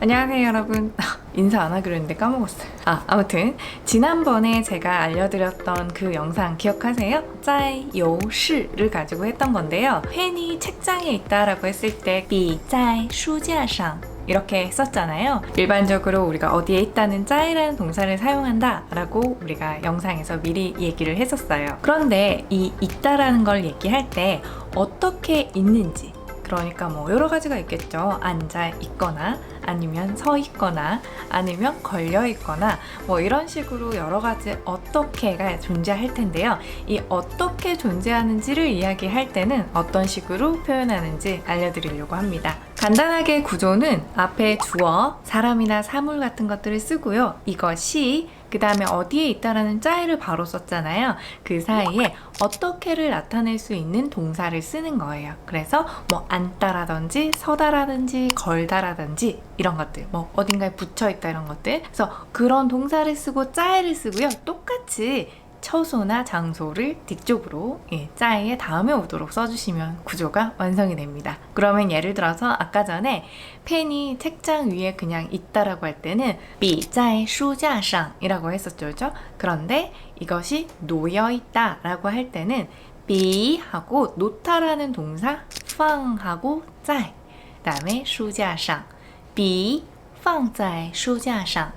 안녕하세요 여러분. 인사 안 하기로 했는데 까먹었어요. 아 아무튼 지난번에 제가 알려드렸던 그 영상 기억하세요? 짜이 요시를 가지고 했던 건데요. 펜이 책장에 있다라고 했을 때 비짜이 수지아상 이렇게 했었잖아요. 일반적으로 우리가 어디에 있다는 짜이라는 동사를 사용한다 라고 우리가 영상에서 미리 얘기를 했었어요. 그런데 이 있다라는 걸 얘기할 때 어떻게 있는지 그러니까 뭐 여러 가지가 있겠죠. 앉아 있거나 아니면 서 있거나 아니면 걸려 있거나 뭐 이런 식으로 여러 가지 어떻게가 존재할 텐데요. 이 어떻게 존재하는지를 이야기할 때는 어떤 식으로 표현하는지 알려드리려고 합니다. 간단하게 구조는 앞에 주어, 사람이나 사물 같은 것들을 쓰고요. 이것이 그 다음에 어디에 있다라는 짜이를 바로 썼잖아요. 그 사이에 어떻게를 나타낼 수 있는 동사를 쓰는 거예요. 그래서 뭐 앉다라든지 서다라든지 걸다라든지 이런 것들, 뭐 어딘가에 붙여 있다 이런 것들. 그래서 그런 동사를 쓰고 짜이를 쓰고요. 똑같이 처소나 장소를 뒤쪽으로 예, 짜이의 다음에 오도록 써주시면 구조가 완성이 됩니다. 그러면 예를 들어서 아까 전에 펜이 책장 위에 그냥 있다라고 할 때는 비짜이 수자상이라고 했었죠, 그죠? 그런데 이것이 놓여 있다라고 할 때는 비하고 놓다라는 동사放하고 在 그다음에 书架上 笔放在书架上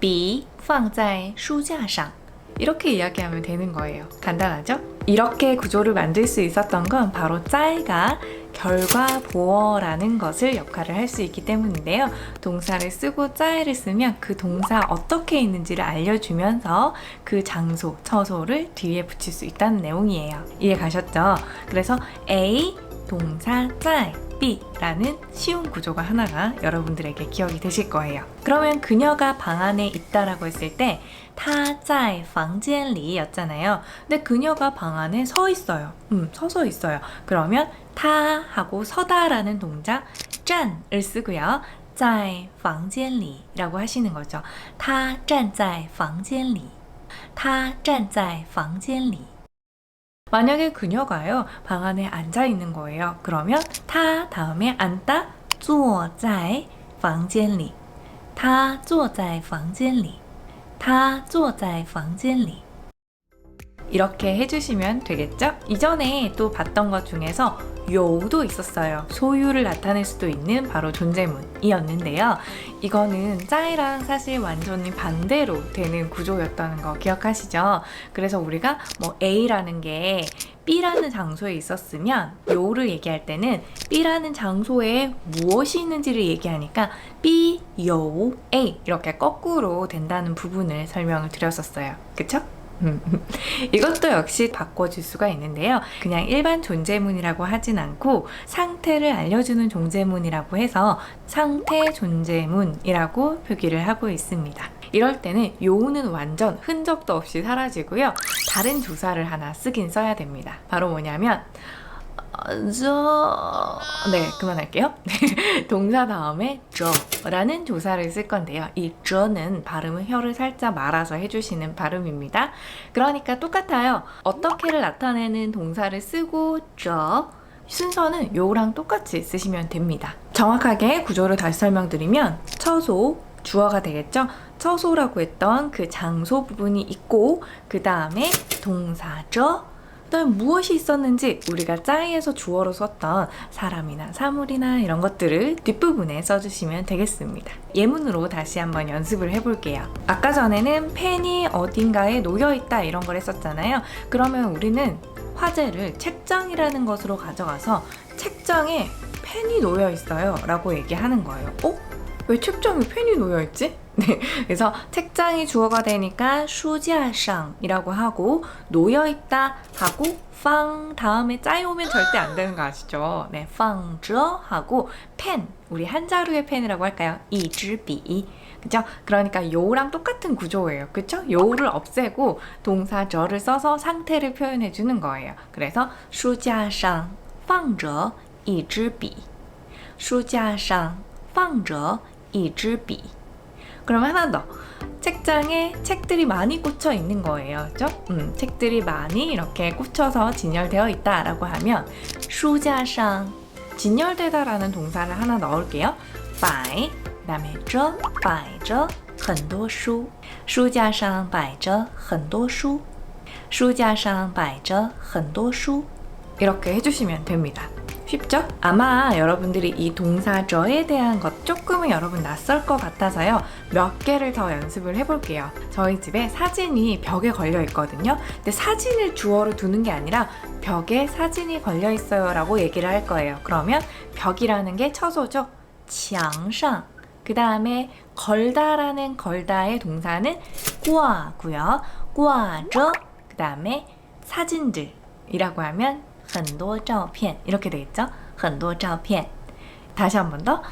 笔放在书架上 이렇게 이야기하면 되는 거예요. 간단하죠? 이렇게 구조를 만들 수 있었던 건 바로 짜이가 결과 보어라는 것을 역할을 할 수 있기 때문인데요. 동사를 쓰고 짜이를 쓰면 그 동사 어떻게 있는지를 알려주면서 그 장소, 처소를 뒤에 붙일 수 있다는 내용이에요. 이해 가셨죠? 그래서 A 동사 짜이 B라는 쉬운 구조가 하나가 여러분들에게 기억이 되실 거예요. 그러면 그녀가 방 안에 있다라고 했을 때 타在 房间里 였잖아요. 근데 그녀가 방 안에 서 있어요. 음, 서서 있어요. 그러면 타 하고 서다라는 동작 站을 쓰고요. 在房间里 라고 하시는 거죠. 他站在房间里他站在房间里 만약에 그녀가요 방 안에 앉아 있는 거예요. 그러면 타 다음에 앉다 坐在房间里他坐在房间里他坐在房间里 이렇게 해주시면 되겠죠? 이전에 또 봤던 것 중에서 요도 있었어요. 소유를 나타낼 수도 있는 바로 존재문이었는데요. 이거는 짜이랑 사실 완전히 반대로 되는 구조였다는 거 기억하시죠? 그래서 우리가 뭐 A라는 게 B라는 장소에 있었으면 요를 얘기할 때는 B라는 장소에 무엇이 있는지를 얘기하니까 B, 요, A 이렇게 거꾸로 된다는 부분을 설명을 드렸었어요. 그쵸? 이것도 역시 바꿔줄 수가 있는데요. 그냥 일반 존재문이라고 하진 않고 상태를 알려주는 존재문이라고 해서 상태 존재문이라고 표기를 하고 있습니다. 이럴 때는 요는 완전 흔적도 없이 사라지고요. 다른 조사를 하나 쓰긴 써야 됩니다. 바로 뭐냐면 어, 저... 네, 그만할게요. 동사 다음에 저라는 조사를 쓸 건데요. 이 저는 발음은 혀를 살짝 말아서 해주시는 발음입니다. 그러니까 똑같아요. 어떻게를 나타내는 동사를 쓰고 저 순서는 요랑 똑같이 쓰시면 됩니다. 정확하게 구조를 다시 설명드리면 처소, 주어가 되겠죠? 처소라고 했던 그 장소 부분이 있고 그 다음에 동사저 그다음에 무엇이 있었는지 우리가 짜이에서 주어로 썼던 사람이나 사물이나 이런 것들을 뒷부분에 써주시면 되겠습니다. 예문으로 다시 한번 연습을 해볼게요. 아까 전에는 펜이 어딘가에 놓여있다 이런 걸 했었잖아요. 그러면 우리는 화제를 책장이라는 것으로 가져가서 책장에 펜이 놓여 있어요 라고 얘기하는 거예요. 어? 왜 책장에 펜이 놓여 있지? 네, 그래서 책장이 주어가 되니까 슈지아상이라고 하고 놓여 있다 하고 팡 다음에 짜여오면 절대 안 되는 거 아시죠? 네, 팡저 하고 펜 우리 한자루의 펜이라고 할까요? 이즈비 그죠? 그러니까 요랑 똑같은 구조예요. 그쵸? 요를 없애고 동사 저를 써서 상태를 표현해 주는 거예요. 그래서 슈지아상 팡저 이즈비 슈지아상 팡저 이즈비 그럼 하나 더. 책장에 책들이 많이 꽂혀 있는 거예요. 그죠? 음, 책들이 많이 이렇게 꽂혀서 진열되어 있다라고 하면 书架上 진열되다라는 동사를 하나 넣을게요. by 그다음에 这摆着很多书书架上摆着很多书书架上摆着很多书 이렇게 해주시면 됩니다. 쉽죠? 아마 여러분들이 이 동사 저에 대한 것 조금은 여러분 낯설 것 같아서요. 몇 개를 더 연습을 해볼게요. 저희 집에 사진이 벽에 걸려 있거든요. 근데 사진을 주어로 두는 게 아니라 벽에 사진이 걸려 있어요 라고 얘기를 할 거예요. 그러면 벽이라는 게 처소죠. 墙上.그 다음에 걸다라는 걸다의 동사는 꽈고요. 꽈저. 그 다음에 사진들이라고 하면 很多照片 이렇게 되겠죠? 很多照片. 다시 한 번 더.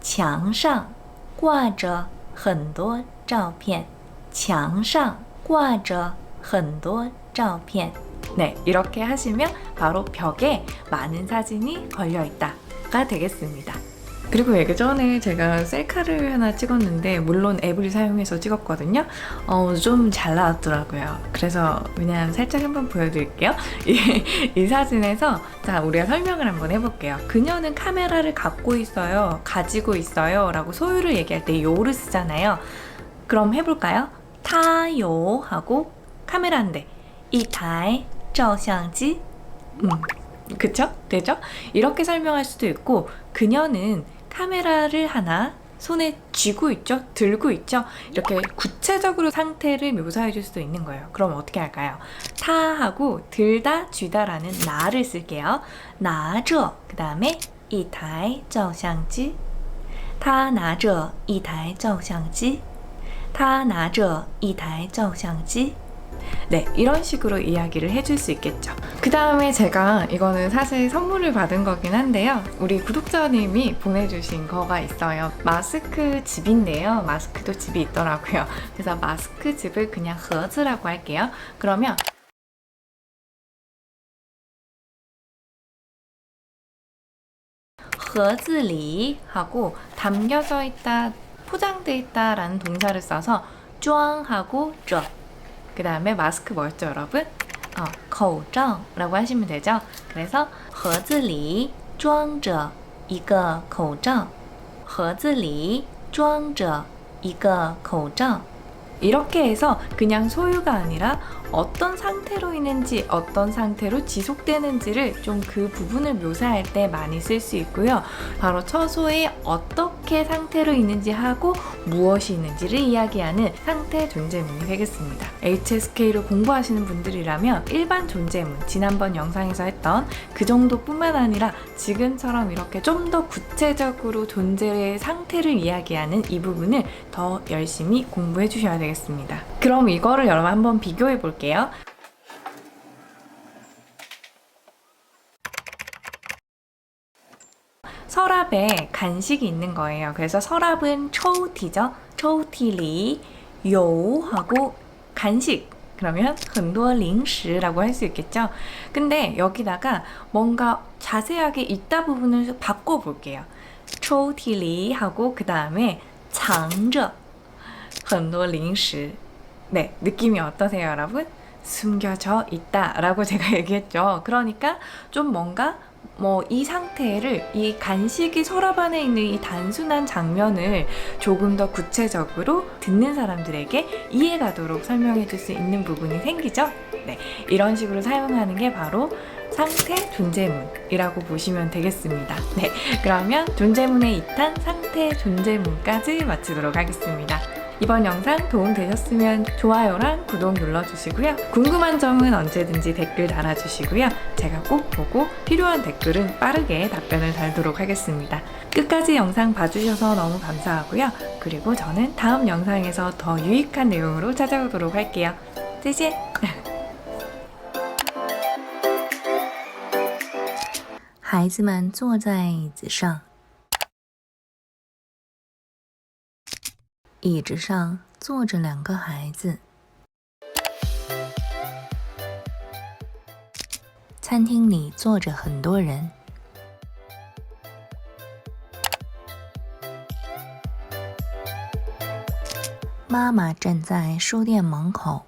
墙上挂着很多照片.墙上挂着很多照片. 네, 이렇게 하시면 바로 벽에 많은 사진이 걸려 있다가 되겠습니다. 그리고 예전에 제가 셀카를 하나 찍었는데 물론 앱을 사용해서 찍었거든요. 어, 좀 잘 나왔더라고요. 그래서 그냥 살짝 한번 보여드릴게요. 이, 이 사진에서 자 우리가 설명을 한번 해볼게요. 그녀는 카메라를 갖고 있어요, 가지고 있어요, 라고 소유를 얘기할 때 요를 쓰잖아요. 그럼 해볼까요? 타요 하고 카메라인데 이타이 照相机 음, 그쵸? 되죠? 이렇게 설명할 수도 있고 그녀는 카메라를 하나 손에 쥐고 있죠? 들고 있죠? 이렇게 구체적으로 상태를 묘사해 줄 수도 있는 거예요. 그럼 어떻게 할까요? 타하고 들다, 쥐다라는 나를 쓸게요. 나저 그 다음에 一台照相机他拿着一台照相机他拿着一台照相机 네, 이런 식으로 이야기를 해줄 수 있겠죠. 그 다음에 제가 이거는 사실 선물을 받은 거긴 한데요. 우리 구독자님이 보내주신 거가 있어요. 마스크 집인데요. 마스크도 집이 있더라고요. 그래서 마스크 집을 그냥 허즈라고 할게요. 그러면 허즈리 하고 담겨져 있다, 포장돼 있다라는 동사를 써서 쫑하고 쩌. 그 다음에 마스크 뭐였죠, 여러분? 어, 口罩라고 하시면 되죠. 그래서 盒子里装着一个口罩盒子里装着一个口罩 이렇게 해서 그냥 소유가 아니라 어떤 상태로 있는지 어떤 상태로 지속되는지를 좀 그 부분을 묘사할 때 많이 쓸 수 있고요. 바로 처소에 어떻게 상태로 있는지 하고 무엇이 있는지를 이야기하는 상태 존재문이 되겠습니다. HSK를 공부하시는 분들이라면 일반 존재문, 지난번 영상에서 했던 그 정도뿐만 아니라 지금처럼 이렇게 좀 더 구체적으로 존재의 상태를 이야기하는 이 부분을 더 열심히 공부해 주셔야 되겠습니다. 그럼 이거를 여러분 한번 비교해 볼게요. 서랍에 간식이 있는 거예요. 그래서 서랍은 초우티죠. 초우티리 요 하고 간식 그러면 很多零食라고 할 수 있겠죠. 근데 여기다가 뭔가 자세하게 있다 부분을 바꿔 볼게요. 초우티리 하고 그 다음에 藏着很多零食 네, 느낌이 어떠세요, 여러분? 숨겨져 있다 라고 제가 얘기했죠. 그러니까 좀 뭔가 뭐 이 상태를 이 간식이 서랍 안에 있는 이 단순한 장면을 조금 더 구체적으로 듣는 사람들에게 이해가도록 설명해 줄 수 있는 부분이 생기죠. 네, 이런 식으로 사용하는 게 바로 상태 존재문이라고 보시면 되겠습니다. 네, 그러면 존재문의 2탄 상태 존재문까지 마치도록 하겠습니다. 이번 영상 도움 되셨으면 좋아요랑 구독 눌러주시고요. 궁금한 점은 언제든지 댓글 달아주시고요. 제가 꼭 보고 필요한 댓글은 빠르게 답변을 달도록 하겠습니다. 끝까지 영상 봐주셔서 너무 감사하고요. 그리고 저는 다음 영상에서 더 유익한 내용으로 찾아오도록 할게요. 再见。孩子们坐在椅子上， 椅子上坐着两个孩子。餐厅里坐着很多人。妈妈站在书店门口。